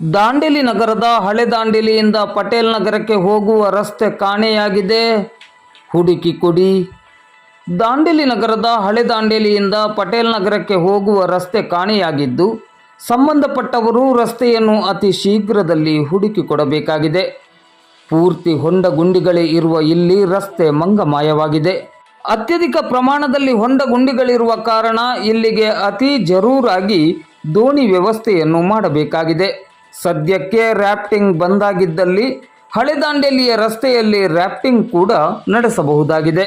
ದಾಂಡೇಲಿ ನಗರದ ಹಳೆ ದಾಂಡೇಲಿಯಿಂದ ಪಟೇಲ್ ನಗರಕ್ಕೆ ಹೋಗುವ ರಸ್ತೆ ಕಾಣೆಯಾಗಿದೆ. ಹುಡುಕಿ ಕೊಡಿ. ದಾಂಡೇಲಿ ನಗರದ ಹಳೆ ದಾಂಡೇಲಿಯಿಂದ ಪಟೇಲ್ ನಗರಕ್ಕೆ ಹೋಗುವ ರಸ್ತೆ ಕಾಣೆಯಾಗಿದ್ದು, ಸಂಬಂಧಪಟ್ಟವರು ರಸ್ತೆಯನ್ನು ಅತಿ ಶೀಘ್ರದಲ್ಲಿ ಹುಡುಕಿ ಕೊಡಬೇಕಾಗಿದೆ. ಪೂರ್ತಿ ಹೊಂಡ ಗುಂಡಿಗಳೇ ಇರುವ ಇಲ್ಲಿ ರಸ್ತೆ ಮಂಗಮಾಯವಾಗಿದೆ. ಅತ್ಯಧಿಕ ಪ್ರಮಾಣದಲ್ಲಿ ಹೊಂಡ ಗುಂಡಿಗಳಿರುವ ಕಾರಣ ಇಲ್ಲಿಗೆ ಅತಿ ಜರೂರಾಗಿ ದೋಣಿ ವ್ಯವಸ್ಥೆಯನ್ನು ಮಾಡಬೇಕಾಗಿದೆ. ಸದ್ಯಕ್ಕೆ ರ್ಯಾಪ್ಟಿಂಗ್ ಬಂದಾಗಿದ್ದಲ್ಲಿ ಹಳೆದಾಂಡೆಲಿಯ ರಸ್ತೆಯಲ್ಲಿ ರ್ಯಾಪ್ಟಿಂಗ್ ಕೂಡ ನಡೆಸಬಹುದಾಗಿದೆ.